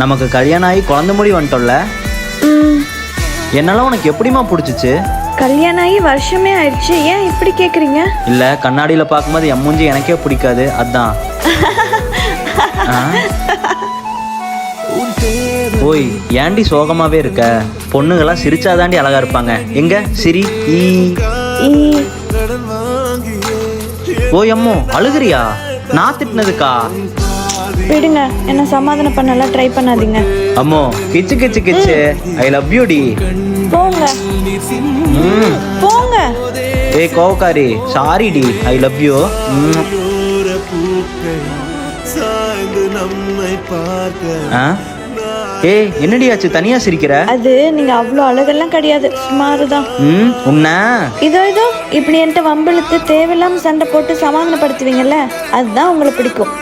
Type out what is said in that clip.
நமக்கு கல்யாணம் ஆகி குழந்தை முடி வந்துட்டோம்ல? என்னெல்லாம் உனக்கு எப்படிம்மா பிடிச்சிச்சு? கல்யாணம் ஆகி வருஷமே ஆயிடுச்சு. ஏன் இப்படி கேக்குறீங்க? இல்ல கண்ணாடியில பார்க்கும்போது என் மூஞ்சி எனக்கே பிடிக்காது. அதான்? ஓய் ஏன்டி சோகமாவே இருக்க? பொண்ணுங்கெல்லாம் சிரிச்சாதாண்டி அழகா இருப்பாங்க. எங்க? சிரி ஈ, ஓய் அம்மோ அழுகுறியா? நான் திட்டினதுக்கா? விடுங்க. என்ன சமாதானம் பண்ணலாம் ட்ரை பண்ணாதீங்க. அம்மோ கிச்சு கிச்சு கிச்சு. ஐ லவ் யூ டி. போங்க. போங்க. ஏய் கோவக்காரி. சாரி டி. ஐ லவ் யூ ஏய் என்னடி ஆச்சு? தனியா சிரிக்கிற? அது நீங்க அவ்வளோ அழகெல்லாம் கிடையாது. சுமாரு தான் ம் உன்ன? இதோ இதோ. இப்படி என்கிட்ட வம்பிழுத்து தேவையில்லாம சண்டை போட்டு சமாதானப்படுத்துவீங்கல்ல? அதுதான் உங்களை பிடிக்கும்.